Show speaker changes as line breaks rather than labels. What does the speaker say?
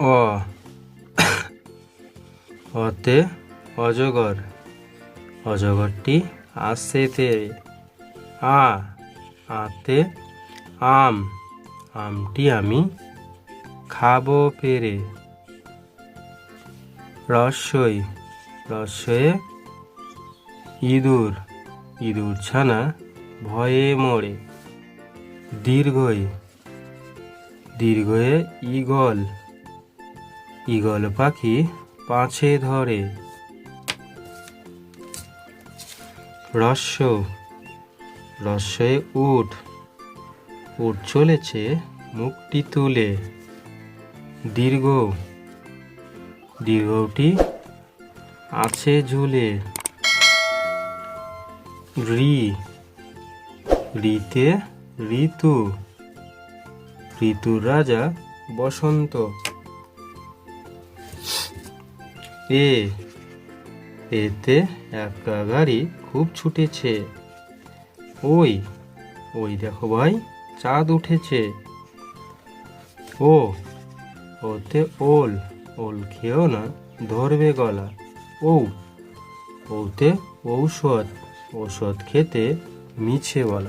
অ অতে অজগর। অজগরটি আসছে তেরে আ, আতে আম। আমটি আমি খাব পেরে। রস্যই রস্যয়ে ইঁদুর। ইঁদুর ছানা ভয়ে মরে। দীর্ঘই। দীর্ঘয়ে ঈগল। ঈগল পাখি পাছে ধরে। রস্য রস্যে উঠ উঠ চলেছে মুখটি তুলে। দীর্ঘ, দীর্ঘটি আছে ঝুলে। রি, রিতে ঋতু, ঋতুর রাজা বসন্ত। এ, এতে একটা গাড়ি খুব ছুটেছে। ওই ওই দেখো ভাই, চাঁদ উঠেছে। ও, ওতে ওল ওল খেয়েও না, ধরবে গলা। ও ওতে ঔষধ ঔষধ খেতে মিছে বলা